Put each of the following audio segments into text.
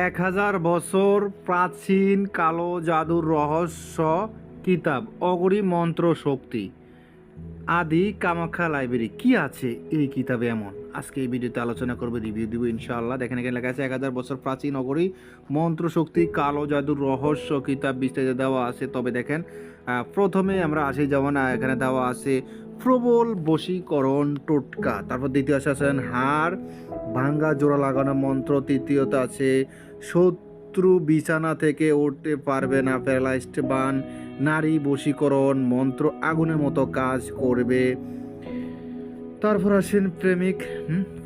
এক হাজার বছর প্রাচীন কালো জাদুর রহস্য কিতাব অগরি মন্ত্র শক্তি, আদি কামাখ্যা লাইব্রেরি। কি আছে এই কিতাবে এমন? আজকে এই ভিডিওতে আলোচনা করবে রিভিউ দিব ইনশাআল্লাহ। দেখেন এখানে লেখা আছে, এক হাজার বছর প্রাচীন অগরি মন্ত্র শক্তি, কালো জাদুর রহস্য কিতাব বিস্তারিত দেওয়া আছে। তবে দেখেন প্রথমে আমরা আসি যেমন এখানে দেওয়া আছে প্রবল বশীকরণ টোটকা। তারপর দ্বিতীয় আছে আছেন হাড়, ভাঙ্গা জোড়া লাগানো মন্ত্র। তৃতীয়ত আছে, শত্রু বিছানা থেকে উঠতে পারবে না প্যারালাইজড বান, নারী বশীকরণ মন্ত্র আগুনের মতো কাজ করবে। তারপর আসেন প্রেমিক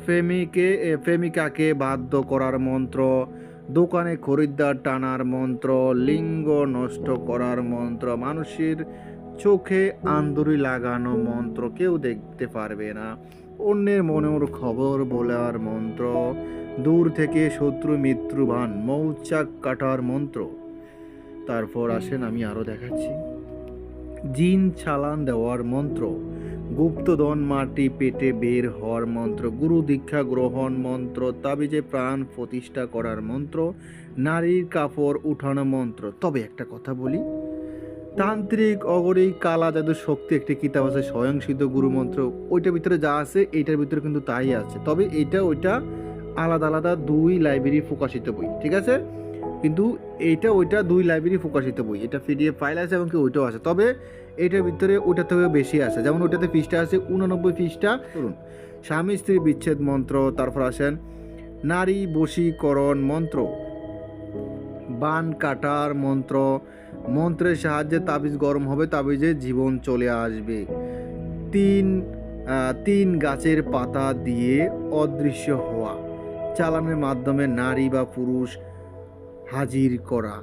প্রেমিকে প্রেমিকাকে বাধ্য করার মন্ত্র, দোকানে খরিদ্দার টানার মন্ত্র, লিঙ্গ নষ্ট করার মন্ত্র, মানুষের চোখে আন্দুরি লাগানো মন্ত্র কেউ দেখতে পারবে না। অন্যের মনের খবর বলার মন্ত্র। দূর থেকে শত্রু মিত্রুবান মৌচাক কাটার মন্ত্র। তারপর আসেন, আমি আরও দেখাচ্ছি। জিন চালান দেওয়ার মন্ত্র। গুপ্তধন মাটি পেটে বের হওয়ার মন্ত্র। গুরু দীক্ষা গ্রহণ মন্ত্র। তাবিজে প্রাণ প্রতিষ্ঠা করার মন্ত্র। নারীর কাপড় উঠানো মন্ত্র। তবে একটা কথা বলি তান্ত্রিক অগরিক কালা জাদু শক্তি একটি কিতাব আছে, স্বয়ংসিদ্ধ গুরু মন্ত্র। ওইটার ভিতরে যা আছে, এইটার ভিতরে কিন্তু তাই আছে। তবে এইটা, ওইটা আলাদা আলাদা দুই লাইব্রেরি প্রকাশিত বই, ঠিক আছে? কিন্তু এইটা, ওইটা দুই লাইব্রেরি প্রকাশিত বই। এটা পিডিএফ ফাইল আছে এবং কি ওইটাও আছে। তবে এটার ভিতরে ওইটা থেকে বেশি আছে। যেমন ওইটাতে পৃষ্ঠা আছে, উননব্বই পৃষ্ঠা। ধরুন, স্বামী স্ত্রী বিচ্ছেদ মন্ত্র, তারপর আসেন, নারী বশীকরণ মন্ত্র। বান কাটার মন্ত্র। মন্ত্রের সাহায্যে তাবিজ গরম হবে, তাবিজে জীবন চলে আসবে। তিন তিন গাছের পাতা দিয়ে অদৃশ্য হওয়া, চালানের মাধ্যমে নারী বা পুরুষ হাজির করা।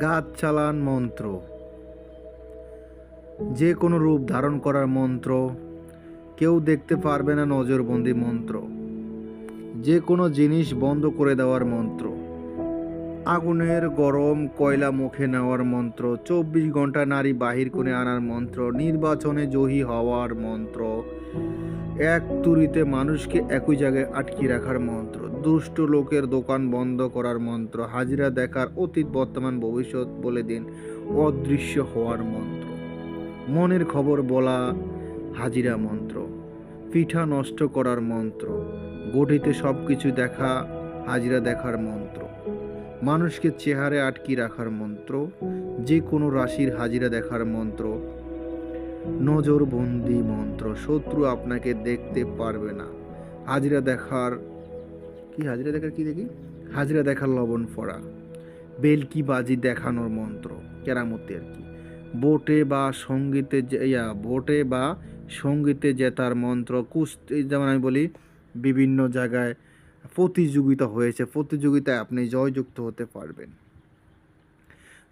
গাছ চালান মন্ত্র। যে কোনো রূপ ধারণ করার মন্ত্র। কেউ দেখতে পারবে না নজরবন্দি মন্ত্র। যে কোনো জিনিস বন্ধ করে দেওয়ার মন্ত্র। আগুনের গরম কয়লা মুখে নেওয়ার মন্ত্র। চব্বিশ ঘণ্টা নারী বাহির করে আনার মন্ত্র। নির্বাচনে জয়ী হওয়ার মন্ত্র। এক তুরিতে মানুষকে একই জায়গায় আটকে রাখার মন্ত্র। দুষ্ট লোকের দোকান বন্ধ করার মন্ত্র। হাজিরা দেখার অতীত, বর্তমান, ভবিষ্যৎ বলে দিন। অদৃশ্য হওয়ার মন্ত্র। মনের খবর বলা হাজিরা মন্ত্র, পিঠা নষ্ট করার মন্ত্র, গঠিতে সব কিছু দেখা, হাজিরা দেখার মন্ত্র। মানুষকে চেহারে আটকি রাখার মন্ত্র, যে কোনো রাশির হাজিরা দেখার মন্ত্র। নজরবন্দি মন্ত্র, শত্রু আপনাকে দেখতে পারবে না। হাজিরা দেখার, কি হাজিরা দেখার কি দেখি? হাজিরা দেখার লবণ ফোড়া। বেলকি বাজি দেখানোর মন্ত্র কেরামতি আর কি? বোটে বা সঙ্গীতে ইয়া, বোটে বা সঙ্গীতে জেতার মন্ত্র, কুস্তি, যেমন আমি বলি, বিভিন্ন জায়গায় প্রতিযোগিতা হয়েছে। প্রতিযোগিতায় আপনি জয়যুক্ত হতে পারবেন।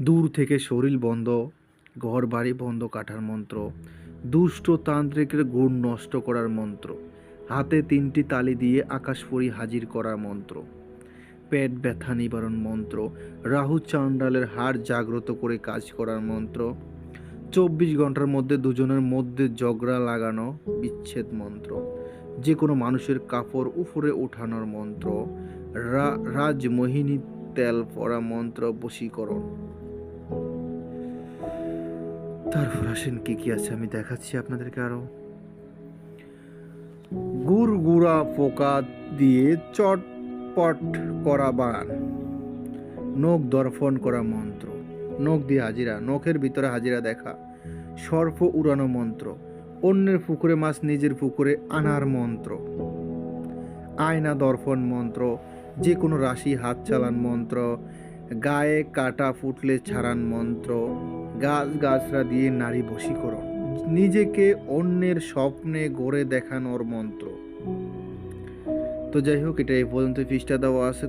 দূর থেকে শরীর বন্ধ ঘর বাড়ি বন্ধ কাটার মন্ত্র, দুষ্ট তান্ত্রিকের গুণ নষ্ট করার মন্ত্র, হাতে তিনটি তালি দিয়ে আকাশপুরী হাজির করার মন্ত্র, পেট ব্যথা নিবারণ মন্ত্র, রাহু চান্ডালের হাড় জাগ্রত করে কাজ করার মন্ত্র চব্বিশ ঘণ্টার মধ্যে দুজনের মধ্যে ঝগড়া লাগানো বিচ্ছেদ মন্ত্র। যে কোনো মানুষের কাপড় উপরে ওঠানোর মন্ত্র। রাজমোহিনী তেল পরা মন্ত্র বশীকরণ। তারপর আসেন কি কি আছে আমি দেখাচ্ছি আপনাদেরকে আরও। গুড় গুড়া পোকা দিয়ে চটপট করা বান। নখ দর্পণ করা মন্ত্র। নখ দিয়ে হাজিরা, নখের ভিতরে হাজিরা দেখা। সর্প উড়ানো মন্ত্র, অন্যের পুকুরে মাছ নিজের পুকুরে আনার মন্ত্র। আয়না দর্পণ মন্ত্র যে কোনো রাশি হাত চালান মন্ত্র, গায়ে কাটা ফুটলে ছাড়ান মন্ত্র, গাছ গাছরা দিয়ে নারী বশীকরণ, নিজেকে অন্যের স্বপ্নে গড়ে দেখানোর মন্ত্র। তো যাই হোক, এটা এই পর্যন্ত ফিসটা দেওয়া আছে।